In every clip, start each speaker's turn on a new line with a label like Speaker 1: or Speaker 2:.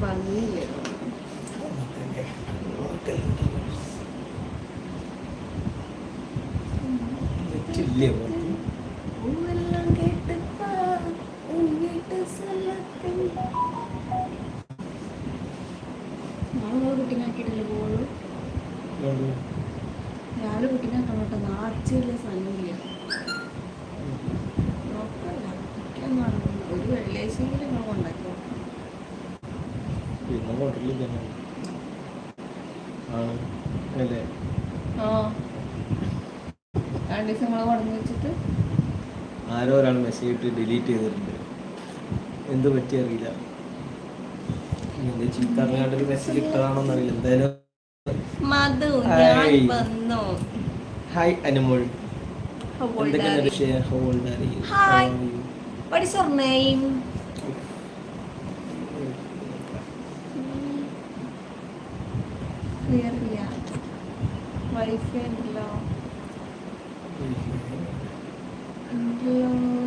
Speaker 1: ഭംഗിയില്ല?
Speaker 2: നെറ്റില്ലേ പുറത്ത്?
Speaker 1: പൂവെല്ലാം കേട്ടപ്പാ ഉന്നിട്ട് സ്ഥലത്തിൽ നാളെ കുട്ടിനാക്കിയിട്ടില്ല പോളൂ
Speaker 2: എവിടെ?
Speaker 1: രാവിലെ കുട്ടിനാക്കണം കേട്ടോ നാച്ചില്ല സമയമില്ല നോക്കല്ല കുട്ടിയൊന്നും നടന്നില്ല. ഒരു വെള്ളിയാഴ്ചയെങ്കിലും നമ്മൾ കൊണ്ടാക്കും
Speaker 2: പിന്നെ കൊണ്ടില്ല ആണ് അല്ലേ
Speaker 1: ആ രണ്ട് ദിവസം നമ്മളെ കൊണ്ടു വെച്ചിട്ട്
Speaker 2: ആരോ ഇട്ട് ഡിലീറ്റ് ചെയ്തിട്ടുണ്ട്. എന്ത് പറ്റി അറിയില്ല. ചീത്ത അറിയാണ്ടൊരു മെസ്സേജ് ഇട്ടതാണോന്ന് അറിയില്ല. എന്തായാലും ഹായ്. അനുമോൾ. എന്തൊക്കെയാണ്? വിഷയം?
Speaker 1: ക്ലിയർ ഇല്ല. വൈഫൈ ഉണ്ടല്ലോ ഉണ്ടല്ലോ.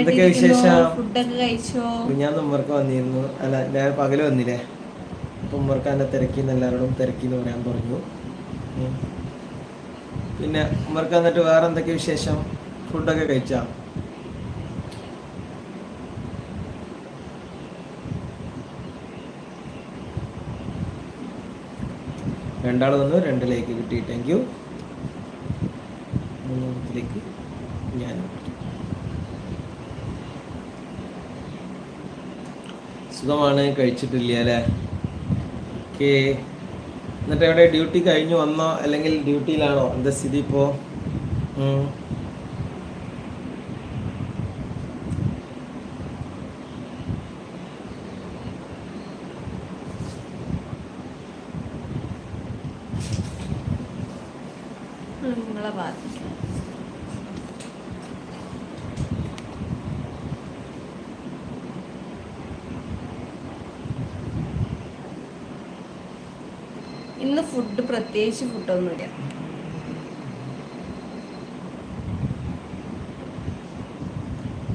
Speaker 2: എന്തൊക്കെയാ വിശേഷം?
Speaker 1: ഫുഡൊക്കെ കഴിച്ചോ?
Speaker 2: ഞാൻ ഉമ്മർക്ക് വന്നിരുന്നു. അല്ല ഞാൻ പകൽ വന്നില്ലേ? അപ്പൊ ഉമ്മർക്ക് എന്നെ തിരക്കിന്ന് എല്ലാവരോടും തിരക്കിന്ന് പറയാൻ പറഞ്ഞു പിന്നെ ഉമ്മർക്ക് എന്നിട്ട് വേറെ എന്തൊക്കെ വിശേഷം? ഫുഡൊക്കെ കഴിച്ചാ? രണ്ടാൾ വന്നു രണ്ടിലേക്ക് കിട്ടി. താങ്ക് യു മൂന്നാമത്തിലേക്ക്. ഞാൻ. സുഖമാണ് കഴിച്ചിട്ടില്ല അല്ലേ? ഓക്കെ. എന്നിട്ട് എവിടെ? ഡ്യൂട്ടി കഴിഞ്ഞു വന്നോ? അല്ലെങ്കിൽ ഡ്യൂട്ടിയിലാണോ? എന്താ സ്ഥിതി ഇപ്പോ? ഉം.
Speaker 1: നിങ്ങളെ ഇന്ന് ഫുഡ് പ്രത്യേകിച്ച് ഫുഡൊന്നുമില്ല.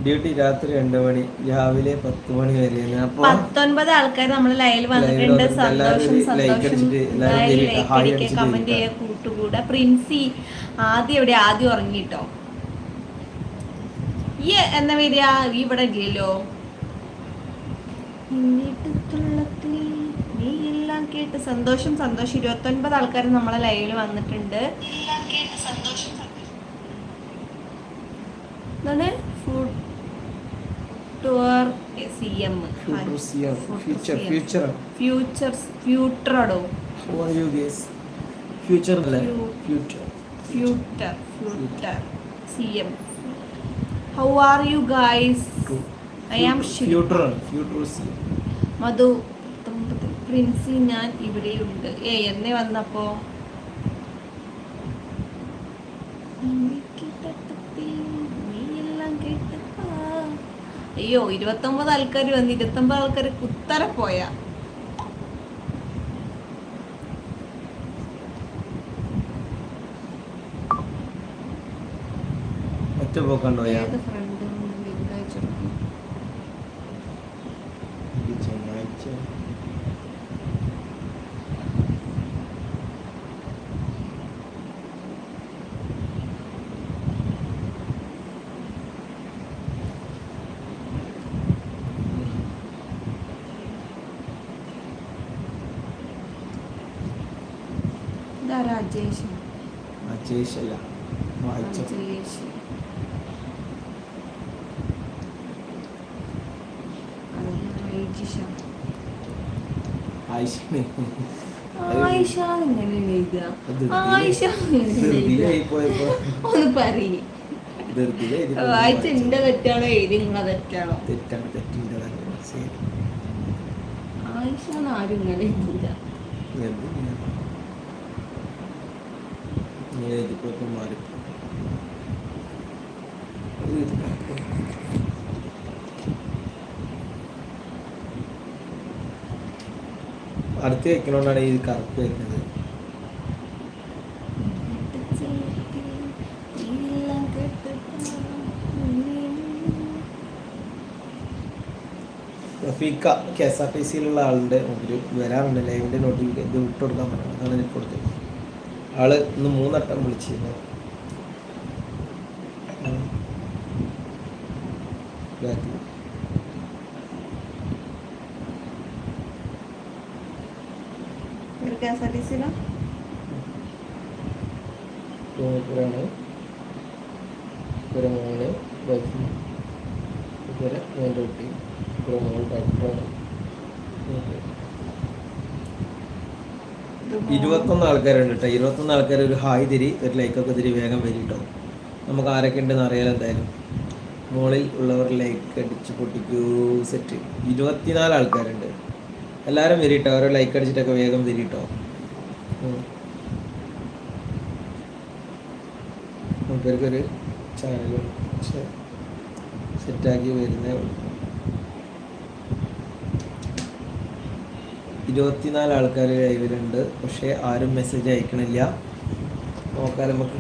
Speaker 2: ഡ്യൂട്ടി രാത്രി രണ്ട് മണി രാവിലെ പത്ത് മണി വരെയാണ് അപ്പൊ
Speaker 1: പത്തൊൻപത് ആൾക്കാർ നമ്മൾ ലൈവിൽ വന്നിട്ടുണ്ട്. സന്തോഷം സന്തോഷം. കമന്റ്. ചെയ്യുക കൂട്ടുകൂട പ്രിൻസി ആദ്യം ഇവിടെ ആദ്യം ഉറങ്ങിട്ടോ? ഈ എന്ന വരിക ഇവിടെ ഇല്ലല്ലോ. എല്ലാം കേട്ട് സന്തോഷം സന്തോഷം. ഇരുപത്തൊൻപത് ആൾക്കാർ നമ്മളെ ലൈവിൽ വന്നിട്ടുണ്ട്. എന്താണ്?
Speaker 2: Food
Speaker 1: tour C
Speaker 2: M future
Speaker 1: future
Speaker 2: future
Speaker 1: future future future C M how are you guys I
Speaker 2: am future future
Speaker 1: C Madhu Princy ഞാൻ ഇവിടെയുണ്ട്. ഏ എന്നെ വന്നപ്പോ? അയ്യോ ഇരുപത്തി അയ്യോ ഇരുപത്തൊമ്പത് ആൾക്കാർ വന്ന് ഇരുപത്തൊമ്പത് ആൾക്കാർ കുത്തര പോയാ.
Speaker 2: ഒറ്റ പോക്കണ്ടോയാ
Speaker 1: ഏത് ഫ്രണ്ട് ലിങ്ക് അയച്ചെടുക്കും
Speaker 2: ചങ്ങാഴ്ച
Speaker 1: ഇതാ രാജേഷ്
Speaker 2: അജേഷല്ല വായിച്ച
Speaker 1: രാജേഷ് ഐജിഷ
Speaker 2: ആയിഷ
Speaker 1: ആയിഷ എങ്ങനെ എഴുതുക
Speaker 2: അത്
Speaker 1: ആയിഷ ഒന്ന് പറയ്. തെറ്റാണോ എഴുതി നിങ്ങളെ തെറ്റാണോ?
Speaker 2: തെറ്റാണ് തെറ്റിന്റെ ശരി.
Speaker 1: ആയിഷ ആരും ഇങ്ങനെ
Speaker 2: ഇതിപ്പോഴൊക്കെ മാറി അടുത്ത് വെക്കണോണ്ടാണ് ഈ കറുപ്പ് വരുന്നത്. Rafeeqa K S R T സിയിലുള്ള ആളുണ്ട് മുമ്പിൽ വരാറുണ്ട്. ലൈവിന്റെ നോട്ടിഫിക്കേഷൻ ഇത് വിട്ടുകൊടുക്കാൻ പറ്റണം അതാണ് എനിക്ക് കൊടുത്തത്. ആൾ ഇന്ന് മൂന്നട്ടം വിളിച്ചിരുന്നു.
Speaker 1: സിയിലോ
Speaker 2: ഒരു മോന് വൈഫ് കുട്ടി. ഒരു മോൻ ഡോക്ടറാണ് ഇരുപത്തൊന്ന് ആൾക്കാരുണ്ട് കേട്ടോ ഇരുപത്തൊന്ന് ആൾക്കാർ ഒരു ഹായ് തിരി ഒരു ലൈക്കൊക്കെ തിരി വേഗം വരും കേട്ടോ നമുക്ക് ആരൊക്കെ ഉണ്ടെന്ന് അറിയാലോ എന്തായാലും. മുകളിൽ ഉള്ളവർ ലൈക്ക് അടിച്ച് പൊട്ടിക്കൂ സെറ്റ് ഇരുപത്തിനാല് ആൾക്കാരുണ്ട്. എല്ലാവരും വരും കേട്ടോ ഓരോ ലൈക്ക് അടിച്ചിട്ടൊക്കെ വേഗം വരും കേട്ടോ നമുക്കൊരു ചാനൽ സെറ്റാക്കി വരുന്നേ ഉള്ളൂ. ഇരുപത്തിനാല് ആൾക്കാർ ലൈവിലുണ്ട് പക്ഷേ ആരും മെസ്സേജ് അയക്കണില്ല. നോക്കാം നമുക്ക്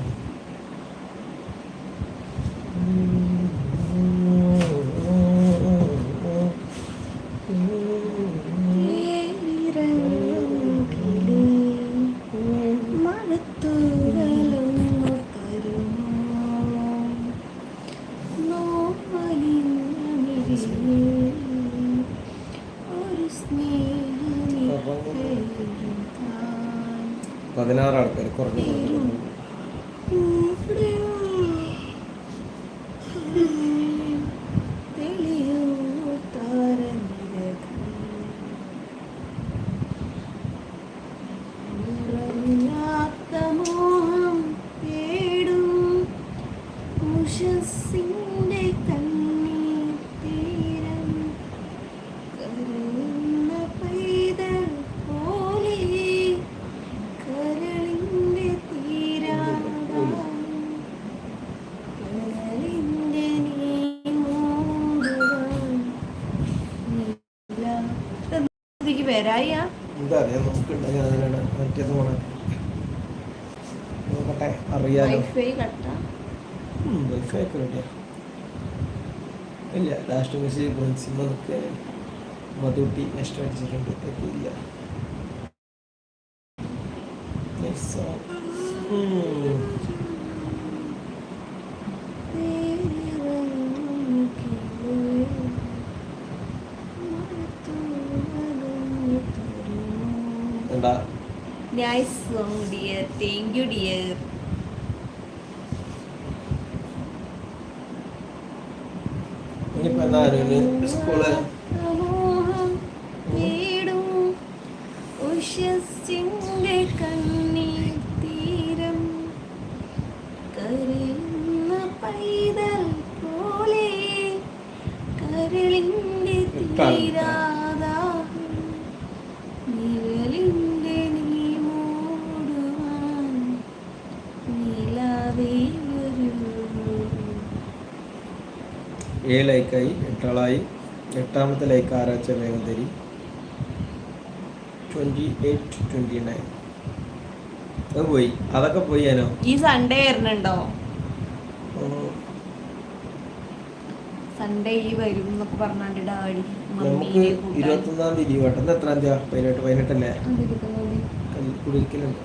Speaker 2: പതിനാറ് ആൾക്കാർ കുറഞ്ഞു കുറഞ്ഞു
Speaker 1: ഉഷസ്സിന്റെ കണ്ണീർ തീരം കരയുന്ന പൈതൽ പോലെ കരളിന്റെ തീരാടാൻ കരളിന്റെ നീ മൂടുവാൻ നീല- ഇതിലേക്ക് വരായ
Speaker 2: എന്താ അറിയാം നമുക്കുണ്ടെങ്കിൽ അതിനാണ് മറ്റേത് പോണേ നോക്കട്ടെ അറിയാലോ
Speaker 1: വൈഫൈ കട്ട
Speaker 2: വൈഫൈ ഒക്കെ റെഡിയാ ഇല്ല ലാസ്റ്റ് മെസ്സേജ് പ്രിൻസിമ നിൽക്കുക മധുട്ടി നെക്സ്റ്റ് അടിച്ചിട്ടുണ്ട് എത്തിയില്ല Nice song.
Speaker 1: Nice dear. Thank you, dear.
Speaker 2: School ലൈക്കായി എട്ടാമത്തെ ലൈക്ക് ആരാച്ച വേഗം തരി. ട്വന്റി എയ്റ്റ് ട്വന്റി നയൻ അത് പോയി. അതൊക്കെ പോയി ഞാനോ?
Speaker 1: ഈ സൺഡേ വരുന്നുണ്ടോ? സൺഡേ ഈ വരും എന്നൊക്കെ പറഞ്ഞാണ്ട് ഡാഡി
Speaker 2: നമുക്ക് ഇരുപത്തൊന്നാം തീയതി വട്ടം എത്രാം തീയതി? പതിനെട്ട് പതിനെട്ടല്ലേ? കുടിക്കലുണ്ട്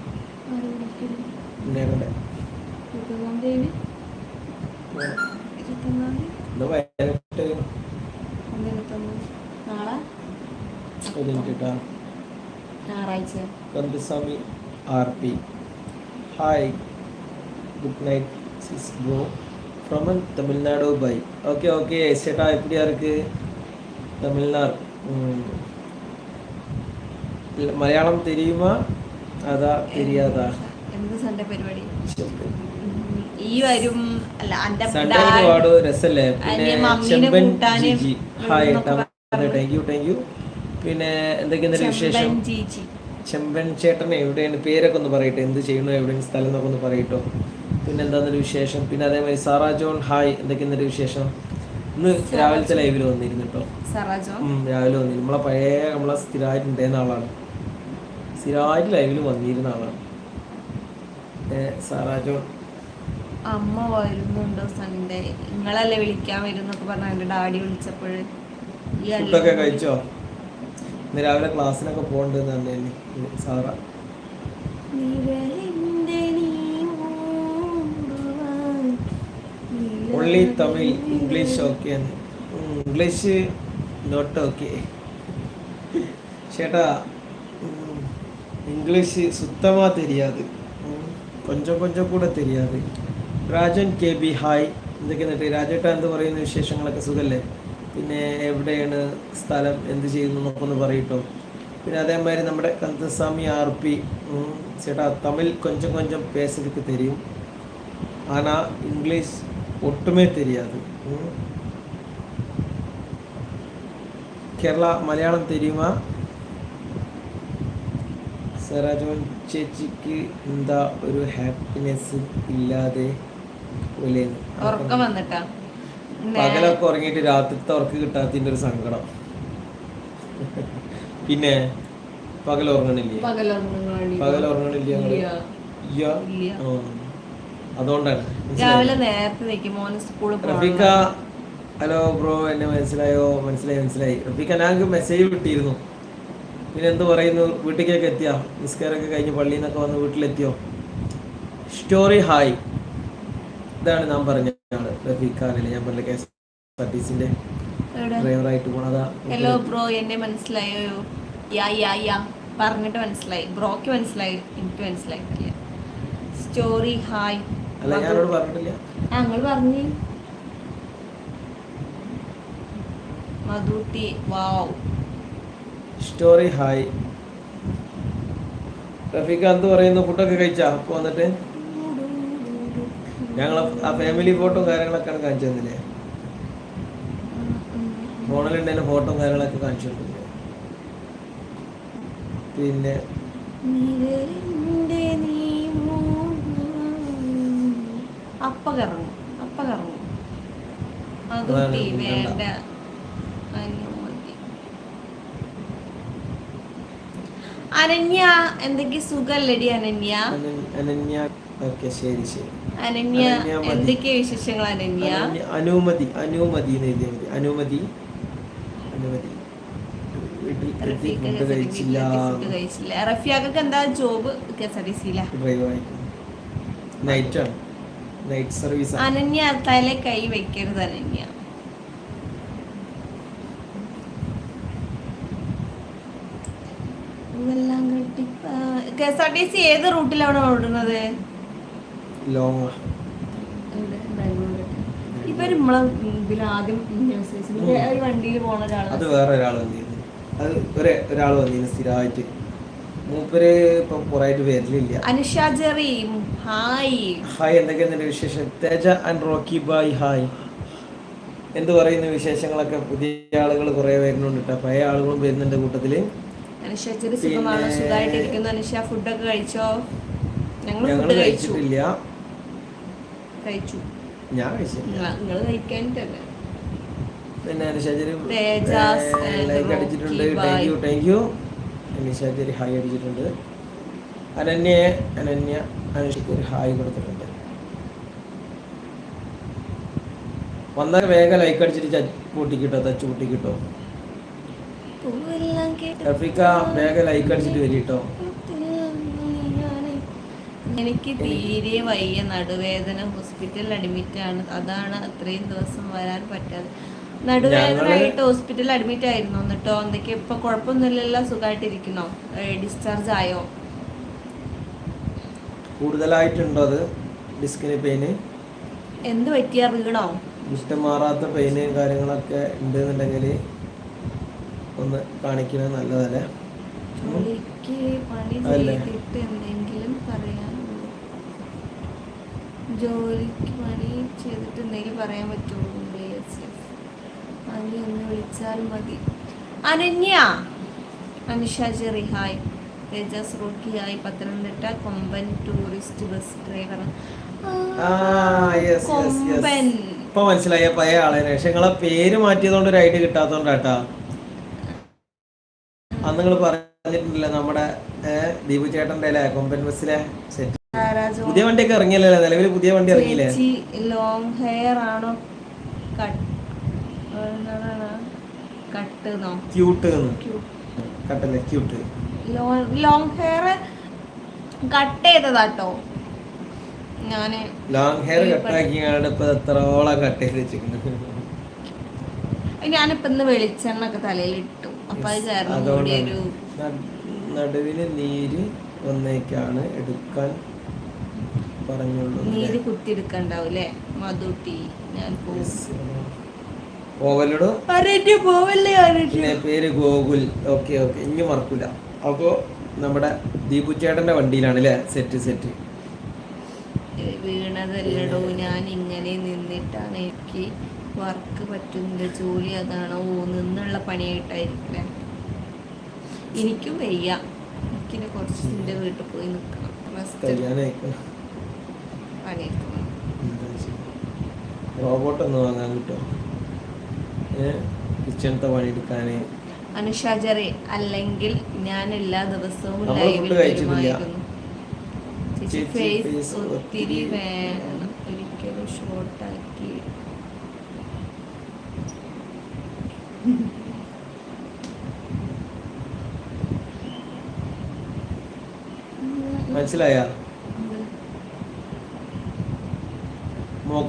Speaker 1: ഇരുപത്തൊന്നാം തീയതി ഇരുപത്തൊന്നാം തീയതി
Speaker 2: ഇന്ന് പതിനെട്ട്
Speaker 1: ഒന്ന് ഇരുപത്തൊന്ന് നാളെ
Speaker 2: ഒരു മിനിറ്റ് കേട്ടോ
Speaker 1: ഞായറാഴ്ച
Speaker 2: Kandaswamy R P hi good night sis bro from Tamil Nadu bye okay okay சேட்டா எப்படியா இருக்கு தமிழ்நாடு ம். இல்ல, மலையாளம் தெரியுமா அதா தெரியாதா
Speaker 1: എന്ത് സൺഡേ പരിപാടി
Speaker 2: ശരി.
Speaker 1: ഉം, ഈ വരും അല്ല എന്റെ
Speaker 2: സൺഡേ ഒരുപാട് രസല്ലേ പിന്നെ
Speaker 1: അനിയ മമ്മീനെ
Speaker 2: ചെമ്പൻ
Speaker 1: കൂട്ടാന്
Speaker 2: ജിജി ഹായ്
Speaker 1: എന്നൊക്കെ
Speaker 2: താങ്ക് യു താങ്ക് യു പിന്നെ എന്തൊക്കെയാണ് വിശേഷം?
Speaker 1: ചെമ്പൻ
Speaker 2: ചേട്ടൻ ചേട്ടനെ എവിടെയാണ്? പേരൊക്കെ ഒന്ന് പറയട്ടെ. എന്ത് ചെയ്യണോ എവിടെയാണ്? സ്ഥലം എന്നൊക്കെ ഒന്ന് പറയട്ടോ. പിന്നെ എന്താന്നൊരു വിശേഷം? പിന്നെ അതേമാതിരി സാറാ ജോൺ ഹായ്. എന്തൊക്കെയാണ് വിശേഷം? ഇന്ന് രാവിലത്തെ ലൈവിൽ വന്നിരുന്നു കേട്ടോ രാവിലെ വന്നിരുന്നു. നമ്മളെ പഴയ നമ്മളെ സ്ഥിരമായിട്ട് ഉണ്ടായിരുന്ന ആളാണ്. സ്ഥിരമായിട്ട് ലൈവിൽ വന്നിരുന്ന ആളാണ്. Sara John.
Speaker 1: അമ്മ വരുന്നുണ്ടോ സൺഡേ. നിങ്ങളല്ലേ വിളിക്കാൻ വരുന്നൊക്കെ പറഞ്ഞ ഡാഡി
Speaker 2: വിളിച്ചപ്പോഴേ. കഴിച്ചോ? ഇന്ന് രാവിലെ ക്ലാസ്സിനൊക്കെ പോകണ്ടെന്ന് തന്നെ Sara
Speaker 1: നിഴലിന്റെ നീങ്ങുവാൻ
Speaker 2: only Tamil English okay English not okay ചേട്ടാ ഉം, ഇംഗ്ലീഷ് സുത്തമാ தெரியாது ഉം, കൊഞ്ചം കൊഞ്ചം കൂടെ தெரியாது രാജൻ കെ ബി ഹായ് എന്തൊക്കെ എന്നിട്ട് രാജേട്ട എന്ത് പറയുന്ന വിശേഷങ്ങളൊക്കെ സുഖല്ലേ പിന്നെ എവിടെയാണ് സ്ഥലം എന്ത് ചെയ്യുന്നു എന്നൊക്കെ ഒന്ന് പറയട്ടോ പിന്നെ അതേമാതിരി നമ്മുടെ കന്തസ്വാമി ആർ പി ചേട്ടാ തമിഴ് കൊഞ്ചം കൊഞ്ചം പേസതുക്ക് തരും ആനാ ഇംഗ്ലീഷ് ഒട്ടുമേ தெரியாது ഉം. കേരള മലയാളം தெரியுமா സരാജോൻ ചേച്ചിക്ക് എന്താ ഒരു ഹാപ്പിനെസ് ഇല്ലാതെ പോലെയെന്ന്.
Speaker 1: ഉറക്കം വന്നിട്ടാ
Speaker 2: പകലൊക്കെ ഉറങ്ങിയിട്ട് രാത്രിത്തെ ഉറക്ക് കിട്ടാത്തതിന്റെ ഒരു സങ്കടം. പിന്നെ പകൽ ഉറങ്ങണില്ലേ? പകൽ ഉറങ്ങണില്ല. അതുകൊണ്ടാണ്.
Speaker 1: രാവിലെ നേരത്തെ നിൽക്കും മോന് സ്കൂളിൽ
Speaker 2: റഫീഖ ഹലോ ബ്രോ എന്നെ മനസ്സിലായോ? മനസ്സിലായി മനസ്സിലായി. റഫീഖ ഞാൻ മെസ്സേജ് വിട്ടിരുന്നു. പിന്നെ എന്ത് പറയുന്നു? വീട്ടിലേക്കൊക്കെ എത്തിയോ? നിസ്കാരമൊക്കെ കഴിഞ്ഞ് പള്ളിയിൽ നിന്നൊക്കെ വന്ന് വീട്ടിലെത്തിയോ? സ്റ്റോറി ഹായ് ഇതാണ് ഞാൻ പറഞ്ഞ അല്ലേ ഞാൻ പറഞ്ഞ കെ എസ് ആർ ടി സിന്റെ ഡ്രൈവറായിട്ട് പോണതാ
Speaker 1: ഹലോ ബ്രോ എന്നെ മനസ്സിലായോ? യാ യാ യാ. പറഞ്ഞിട്ട് മനസ്സിലായി. ബ്രോക്ക് മനസ്സിലായി. എനിക്ക് മനസ്സിലായിട്ടില്ല. സ്റ്റോറി ഹായ്
Speaker 2: അല്ല ഞാനോട് പറഞ്ഞിട്ടില്ല.
Speaker 1: ഞങ്ങൾ പറഞ്ഞു. മധുട്ടി വാവ്
Speaker 2: സ്റ്റോറി ഹായ് റഫീഖ് എന്ത് പറയുന്നു ഫുഡൊക്കെ കഴിച്ചാ? അപ്പൊ വന്നിട്ട്? ഞങ്ങൾ ആ ഫാമിലി ഫോട്ടോ കാര്യങ്ങളൊക്കെയാണ് കാണിച്ചു തന്നില്ലേ? ഫോണിലുണ്ടെങ്കിൽ ഫോട്ടോ കാര്യങ്ങളൊക്കെ കാണിച്ചു തന്നില്ലേ? പിന്നെ.
Speaker 1: അപ്പ കറങ്ങും അപ്പ കറങ്ങും. വേണ്ട. അനന്യ എന്തൊക്കെ സുഖല്ലടി അനന്യ-
Speaker 2: അനന്യ ഓക്കെ ശരി ശരി.
Speaker 1: അനന്യ. എന്തൊക്കെ വിശേഷങ്ങൾ അനന്യ?
Speaker 2: അനുമതി അനുമതി എന്ന് എഴുതിയാൽ മതി. അനുമതി അനുമതി. വീട്ടിൽ എത്തി
Speaker 1: റഫീഖ്
Speaker 2: ഫുഡ് കഴിച്ചില്ല.
Speaker 1: റഫിയാക്കൊക്കെ എന്താ job K S R T സിയില
Speaker 2: drive ആയിട്ട് നൈറ്റ് സർവീസ്
Speaker 1: അനന്യ തല കൈ വെക്കരുത് അനന്യ. ഇതെല്ലാം K S R T C ഏത് റൂട്ടിലാണ് ഓടുന്നത്?
Speaker 2: ലോങ്
Speaker 1: ഇവർ നമ്മളെ ഇതിൽ ആദ്യം ഒരു വണ്ടിയിൽ പോണ
Speaker 2: അത് വേറെ ഒരാൾ വന്നിരുന്നു. അത് ഒരേ ഒരാൾ വന്നിരുന്നു സ്ഥിരമായിട്ട്. മൂപ്പര് ഇപ്പൊ കുറേയായിട്ട് വരലില്ല.
Speaker 1: Anusha Jerry hi.
Speaker 2: ഹായ് എന്തൊക്കെയാണ് വിശേഷം? Teja and Rocky bye hi. എന്ത് പറയുന്ന വിശേഷങ്ങളൊക്കെ? പുതിയ ആളുകൾ കുറെ വരുന്നുണ്ട് കേട്ടോ പഴയ ആളുകളും വരുന്നുണ്ട് കൂട്ടത്തിൽ.
Speaker 1: അനുഷ ഫുഡൊക്കെ കഴിച്ചോ? ഞങ്ങൾ
Speaker 2: കഴിച്ചിട്ടില്ല.
Speaker 1: കഴിച്ചു.
Speaker 2: ഞാൻ
Speaker 1: നിങ്ങൾ കഴിക്കാനിട്ടല്ലേ
Speaker 2: പിന്നെ ലൈക്ക് അടിച്ചിട്ടുണ്ട്
Speaker 1: Rocky
Speaker 2: thank
Speaker 1: bye.
Speaker 2: You thank you അനുശാചരി hi അടിച്ചിട്ടുണ്ട്. അനന്യ അനന്യ അനുഷയ്ക്ക് ഒരു ഹായ് കൊടുത്തിട്ടുണ്ട്. വന്നാൽ വേഗം ലൈക്ക് അടിച്ചിട്ട് പൊട്ടിക്കിട്ടോ തച്ച് പൊട്ടിക്കിട്ടോ? റഫീഖ വേഗം ലൈക്ക് അടിച്ചിട്ട് വരി കേട്ടോ
Speaker 1: എനിക്ക് തീരെ വയ്യ. നടുവേദന. ഹോസ്പിറ്റലിൽ അഡ്മിറ്റ് ആണ്. അതാണ് അത്രയും ദിവസം വരാൻ പറ്റാതെ. നടുവേദനയായിട്ട് ഹോസ്പിറ്റലിൽ അഡ്മിറ്റ് ആയിരുന്നു. എന്നിട്ടോ? എന്തൊക്കെ ഇപ്പൊ കുഴപ്പമൊന്നുമില്ലല്ലോ? സുഖമായിട്ടിരിക്കണോ ഡിസ്ചാർജ് ആയോ?
Speaker 2: കൂടുതലായിട്ടുണ്ടോ അത്? ഡിസ്കിന് പെയിന്
Speaker 1: എന്ത് പറ്റിയാ? വീണോ?
Speaker 2: വിട്ടുമാറാത്ത പെയിന് കാര്യങ്ങളൊക്കെ ഉണ്ട് ഉണ്ടെന്നുണ്ടെങ്കിൽ ഒന്ന് കാണിക്കുന്നത് നല്ലതല്ലേ?
Speaker 1: പണി? ചെയ്തിട്ട് എന്തെങ്കിലും പറയാനുള്ളൂ ജോലിക്ക് പണി ചെയ്തിട്ട് എന്തെങ്കിലും പറയാൻ പറ്റുള്ളൂ അനി ഒന്ന് വിളിച്ചാൽ മതി. Ananya! Anusha Jerry hi. Tejas Rocky hi. Pathanamthitta Komban tourist bus driver കൊമ്പൻ.
Speaker 2: ഇപ്പൊ മനസ്സിലായ പഴയ ആളെ. പക്ഷെ നിങ്ങളെ പേര് മാറ്റിയതുകൊണ്ട് ഒരു ഐഡിയ കിട്ടാത്തോണ്ടാട്ടാ അന്ന് നിങ്ങൾ പറഞ്ഞിട്ടുണ്ടല്ലോ നമ്മുടെ ദീപു ചേട്ടന്റെ അല്ലേ കൊമ്പൻ ബസ്സിലെ സെറ്റ് പുതിയ വണ്ടിയൊക്കെ ഇറങ്ങിയല്ലേ? നിലവിൽ പുതിയ വണ്ടി ഇറങ്ങിയില്ലേ?
Speaker 1: ലോങ് ഹെയർ ആണോ?
Speaker 2: ക്യൂട്ട് കട്ടല്ലേ ക്യൂട്ട്
Speaker 1: ലോങ് ഹെയർ കട്ട് ചെയ്തതാട്ടോ. ഞാൻ
Speaker 2: ലോങ് ഹെയർ കട്ടാക്കിയാണ് ഇപ്പൊ എത്രോളം കട്ട് ചെയ്ത് വെച്ചിരിക്കുന്നത്
Speaker 1: ഞാനിപ്പോ ഇന്ന് വെളിച്ചെണ്ണ ഒക്കെ തലയിൽ ഇട്ടു അപ്പൊ അത് ചേർന്ന് കൂടി
Speaker 2: നടുവിന് നീര് ഒന്നേക്കാണ് എടുക്കാൻ പറഞ്ഞുള്ളൂ
Speaker 1: നീതി കുത്തിയെടുക്കണ്ടാവും അല്ലേ മധുട്ടി ഞാൻ അരഞ്ഞു പോവല്ലേ
Speaker 2: പിന്നെ പേര് ഗോകുൽ. Okay okay. ഇനി മറക്കൂല. അപ്പോ നമ്മുടെ ദീപു ചേട്ടന്റെ വണ്ടിയിലാണ് അല്ലേ സെറ്റ്. സെറ്റ്
Speaker 1: വീണതല്ലടോ. ഞാൻ ഇങ്ങനെ നിന്നിട്ടാണ് എനിക്ക് വർക്ക് പറ്റുന്നില്ല. ജോലി അതാണോ? ഓ നിന്നുള്ള പണിയായിട്ടായിരിക്കില്ലേ? എനിക്കും വയ്യ. എനിക്കിനെ കുറച്ച് നിന്റെ വീട്ടിൽ പോയി നിൽക്കണം. റെസ്റ്റ്
Speaker 2: റോബോട്ട് ഒന്ന് വാങ്ങാൻ കിട്ടുമോ കിച്ചണത്തെ പണിയെടുക്കാൻ
Speaker 1: അനുഷാചറി അല്ലെങ്കിൽ ഞാൻ എല്ലാ ദിവസവും ലൈവിൽ വരുമായിരുന്നു. ചേച്ചി ഫേസ് ഒത്തിരി വേണം. ഒരിക്കലും ഷോർട്ടാക്കി
Speaker 2: മനസ്സിലായ?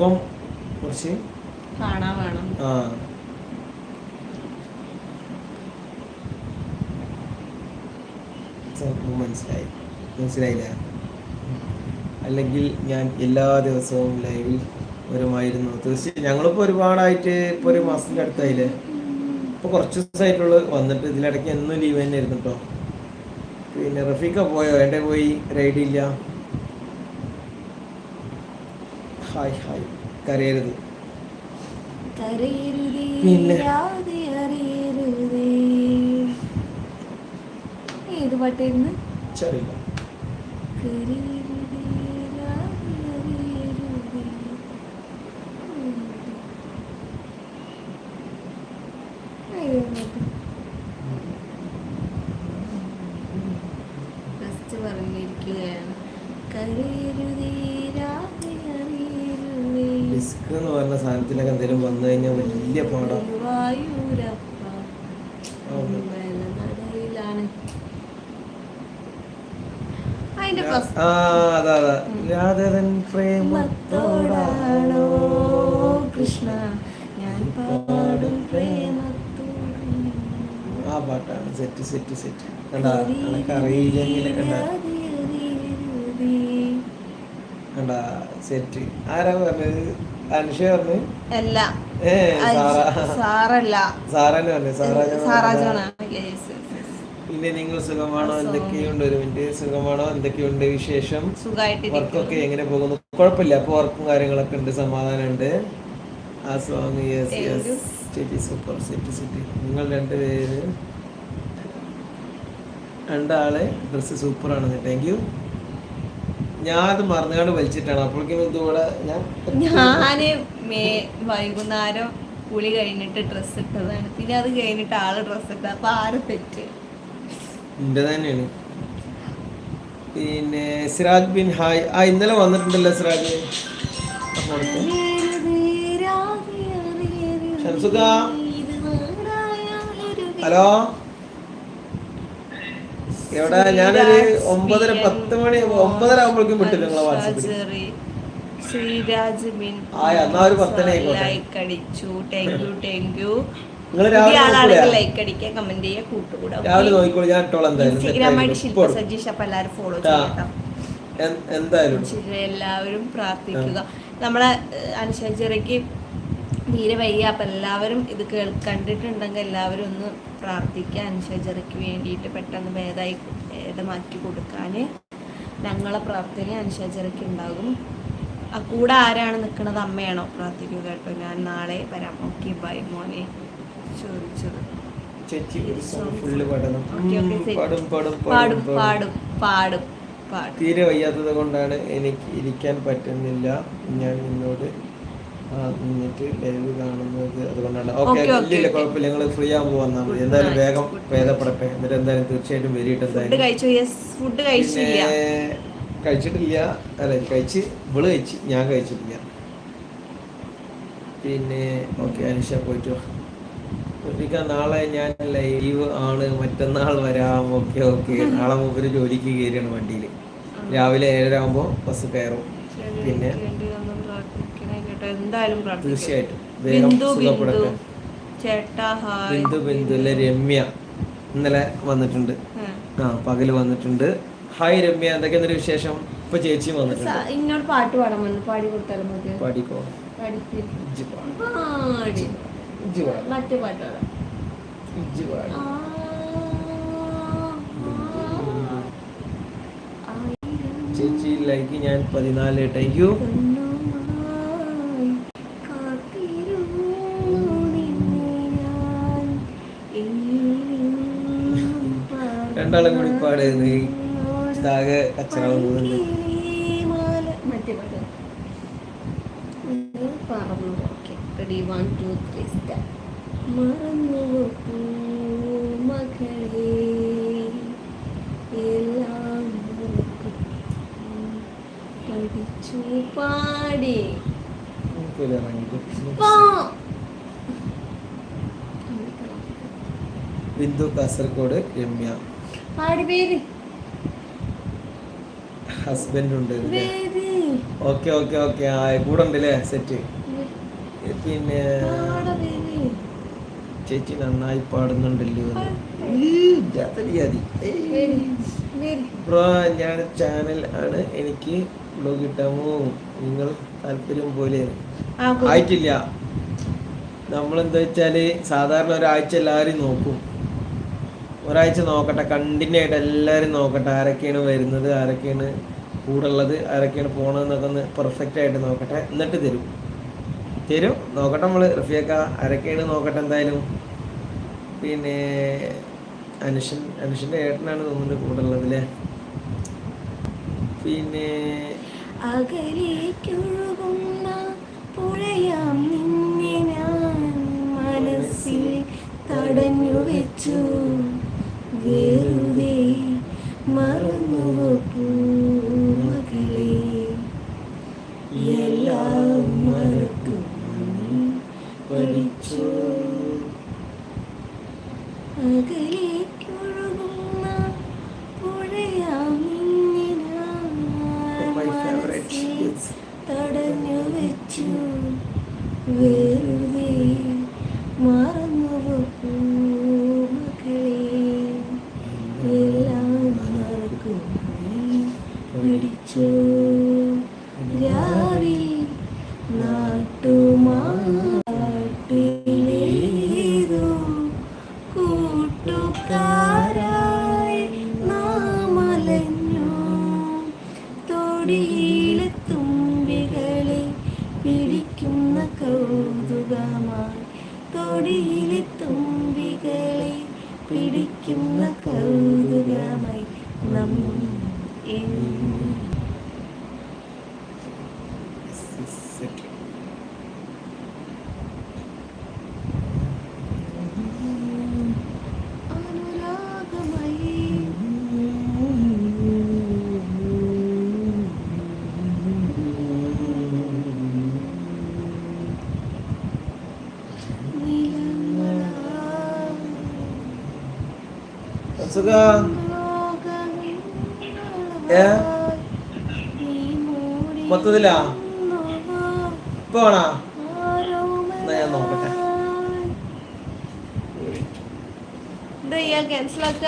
Speaker 2: മുഖം കുറച്ച്
Speaker 1: കാണാൻ വേണം.
Speaker 2: ആ. സംഭവം മനസ്സിലായി. മനസ്സിലായില്ല? അല്ലെങ്കിൽ ഞാൻ എല്ലാ ദിവസവും ലൈവിൽ വരുമായിരുന്നു. തീർച്ചയായും ഞങ്ങളിപ്പോൾ ഒരുപാടായിട്ട് ഇപ്പൊ ഒരു മാസത്തിന്റെ അടുത്തായില്ലേ? ഇപ്പൊ കുറച്ച് ദിവസമായിട്ടുള്ളു വന്നിട്ട് ഇതിലിടയ്ക്ക് എന്നും ലീവ് തന്നെ ആയിരുന്നു കേട്ടോ പിന്നെ റഫീഖ പോയോ? എന്റെ പോയി? റൈഡ് ഇല്ല ഹായ് ഹായ്. കരയരുത്. പിന്നെ?
Speaker 1: ഏത് പാട്ടായിരുന്നു
Speaker 2: ചെറിയില്ല എന്ന് പറഞ്ഞ സാധനത്തിലൊക്കെ എന്തെങ്കിലും വന്നു കഴിഞ്ഞാൽ വലിയ പാടാണ് രാധരൻ പ്രേമത്തോടാണോ
Speaker 1: കൃഷ്ണ? ഞാൻ പാടും
Speaker 2: ആ പാട്ടാണ്. സെറ്റ് സെറ്റ് സെറ്റ് കണ്ടാ? അറിയില്ലെങ്കിൽ കണ്ടാ കണ്ടാ? സെറ്റ് ആരാ പറഞ്ഞത്? അനുഷ പറഞ്ഞു
Speaker 1: അല്ല സാറല്ല.
Speaker 2: സാറാന്ന് പറഞ്ഞു സാറാ
Speaker 1: സാറാജാണ്
Speaker 2: പിന്നെ നിങ്ങൾ സുഖമാണോ? എന്തൊക്കെയുണ്ട്? ഒരു മിനിറ്റ്. സുഖമാണോ? എന്തൊക്കെയുണ്ട് വിശേഷം? വർക്കൊക്കെ എങ്ങനെ പോകുന്നു? കുഴപ്പമില്ല. അപ്പൊ വർക്കും കാര്യങ്ങളൊക്കെ ഉണ്ട്. സമാധാനമുണ്ട്. ആ സോങ് യെസ് യെസ്. ചേച്ചി സൂപ്പർ സെറ്റ് സിറ്റി നിങ്ങൾ രണ്ടുപേര് രണ്ടാളെ ഡ്രസ്സ് സൂപ്പറാണ് താങ്ക് യു ഞാൻ അത് മറന്നുകൊണ്ട് വലിച്ചിട്ടാണ്. അപ്പോഴേക്കും ഇതുകൂടെ ഞാൻ
Speaker 1: ഞാൻ മേ വൈകുന്നേരം കുളി കഴിഞ്ഞിട്ട് ഡ്രസ് ഇട്ടതാണ്. പിന്നെ അത് കഴിഞ്ഞിട്ട് ആൾ ഡ്രസ് ഇട്ട അപ്പൊ ആര് തെറ്റ്?
Speaker 2: എന്റെ തന്നെയാണ്. പിന്നെ സിറാജ് ബിൻ ഹായ്. ആ ഇന്നലെ വന്നിട്ടുണ്ടല്ലോ സിറാജ്. ഹലോ? എവിടെ? ഞാനൊരു ഒമ്പതര പത്ത് മണി ഒമ്പതര ആകുമ്പോഴേക്കും വിട്ടില്ല നിങ്ങളെ വാട്സപ്പിൽ
Speaker 1: ലൈക്ക് അടിച്ചു.
Speaker 2: എന്തായാലും.
Speaker 1: എല്ലാവരും പ്രാർത്ഥിക്കുക. നമ്മളെ അനുശാചിറയ്ക്ക് തീരെ വയ്യ. അപ്പം എല്ലാവരും ഇത് കേൾ കണ്ടിട്ടുണ്ടെങ്കിൽ എല്ലാവരും ഒന്ന് പ്രാർത്ഥിക്കുക. അനുശോചനയ്ക്ക് വേണ്ടിയിട്ട് പെട്ടെന്ന് ഭേദമായി ഭേദമാക്കി കൊടുക്കാൻ ഞങ്ങളെ പ്രാർത്ഥന അനുശോചനയ്ക്ക് ഉണ്ടാകും. ആ കൂടെ ആരാണ് നിൽക്കുന്നത് അമ്മയാണോ പ്രാർത്ഥിക്കുക കേട്ടോ? ഞാൻ നാളെ വരാം. ഓക്കെ ബൈ മോനെ. ചോദിച്ചത്.
Speaker 2: പാടും പാടും
Speaker 1: പാടും.
Speaker 2: തീരെ വയ്യാത്തത് കൊണ്ടാണ് എനിക്ക് ഇരിക്കാൻ പറ്റുന്നില്ല. ഞാൻ നിന്നോട് ആ, എന്നിട്ട് ലൈവ് കാണുന്നത് അതുകൊണ്ടാണ്. ഓക്കെ ഇല്ല കുഴപ്പമില്ല. നിങ്ങൾ ഫ്രീ ആകുമ്പോൾ വന്നാൽ മതി. എന്തായാലും വേഗം ഭേദപ്പെടട്ടെ. എന്നിട്ട് എന്തായാലും തീർച്ചയായിട്ടും വരിയിട്ട് എന്തായാലും. കഴിച്ചിട്ടില്ല. അല്ല കഴിച്ച് ഇവൾ കഴിച്ച് ഞാൻ കഴിച്ചിട്ടില്ല. പിന്നെ ഓക്കെ അനുഷ പോയിട്ടോ. ഒരിക്ക നാളെ ഞാൻ ലൈവ് ആണ്. മറ്റന്നാൾ വരാം. Okay okay. നാളെ മൂപ്പര് ജോലിക്ക് കയറിയാണ് വണ്ടിയിൽ രാവിലെ ഏഴര ആകുമ്പോൾ ബസ് കയറും. പിന്നെ
Speaker 1: വേണ്ടി ഒന്ന് പ്രാർത്ഥിക്കണേ കേട്ടോ എന്തായാലും
Speaker 2: തീർച്ചയായിട്ടും.
Speaker 1: ബിന്ദു ബിന്ദു ചേട്ടാ ഹായ്.
Speaker 2: ബിന്ദു ബിന്ദു അല്ലെ രമ്യ? ഇന്നലെ വന്നിട്ടുണ്ട്.
Speaker 1: ആ.
Speaker 2: പകൽ വന്നിട്ടുണ്ട്. ഹായ് രമ്യ എന്തൊക്കെയാണ് വിശേഷം? ഇപ്പൊ ചേച്ചിയും വന്നിട്ടുണ്ട്.
Speaker 1: ഇങ്ങോട്ട് പാട്ട് പാടാൻ വന്നു. പാടി കൊടുത്താലും മതി
Speaker 2: പാടിക്കോ.
Speaker 1: മറ്റേ പാട്ട് പാടാം. ആ,
Speaker 2: ചേച്ചി ലൈക്ക് ഞാൻ പതിനാല്. താങ്ക് യു
Speaker 1: കണ്ണുമായി കാത്തിരുന്നു നിന്നെ ഞാൻ. എന്നും
Speaker 2: രണ്ടാളും കൂടി പാട്. നീ
Speaker 1: പറഞ്ഞോട്
Speaker 2: ആകെ കച്ചറാവുന്നുണ്ട്
Speaker 1: പൈകിളിമാല. മറ്റേ പാട്ട് ഇത് പറഞ്ഞു കൂടി മറന്നു മകളെ. എല്ലാം. പഠിച്ചു പാടി.
Speaker 2: ബിന്ദു കാസർഗോഡ് രമ്യ.
Speaker 1: പാടി പേര്?
Speaker 2: ഹസ്ബൻഡ് ഉണ്ട് ഓക്കെ ഓക്കെ ഓക്കെ. ആ കൂടെ ഉണ്ടല്ലേ സെറ്റ് പിന്നെ ചേച്ചി നന്നായി പാടുന്നുണ്ടല്ലോ ബ്രോ ഞാൻ ചാനൽ ആണ്. എനിക്ക് ബ്ലോഗ് കിട്ടാമോ? നിങ്ങൾ താല്പര്യം പോലെ. ആയിട്ടില്ല. നമ്മളെന്താ വെച്ചാൽ സാധാരണ ഒരാഴ്ച എല്ലാവരും നോക്കും. ഒരാഴ്ച നോക്കട്ടെ കണ്ടിന്യൂ ആയിട്ട് എല്ലാവരും നോക്കട്ടെ ആരൊക്കെയാണ് വരുന്നത് ആരൊക്കെയാണ് കൂടെ ഉള്ളത് ആരൊക്കെയാണ് പോണതെന്നൊക്കെ ഒന്ന് പെർഫെക്റ്റ് ആയിട്ട് നോക്കട്ടെ എന്നിട്ട് തരും. തരും. നോക്കട്ടെ നമ്മൾ റഫിയൊക്കെ ആരൊക്കെയാണ് നോക്കട്ടെ എന്തായാലും. പിന്നെ അനുഷൻ അനുഷന്റെ ഏട്ടനാണ് തോന്നുന്നത് കൂടെ ഉള്ളത് അല്ലേ പിന്നെ
Speaker 1: തടഞ്ഞു വെച്ചു വെറുതെ മറന്നു
Speaker 2: സുഖ ഏ? മൊത്തത്തിലാ? ഇപ്പൊ വേണോ എന്നാ ഞാൻ നോക്കട്ടെ.
Speaker 1: ക്യാൻസൽ ആക്ക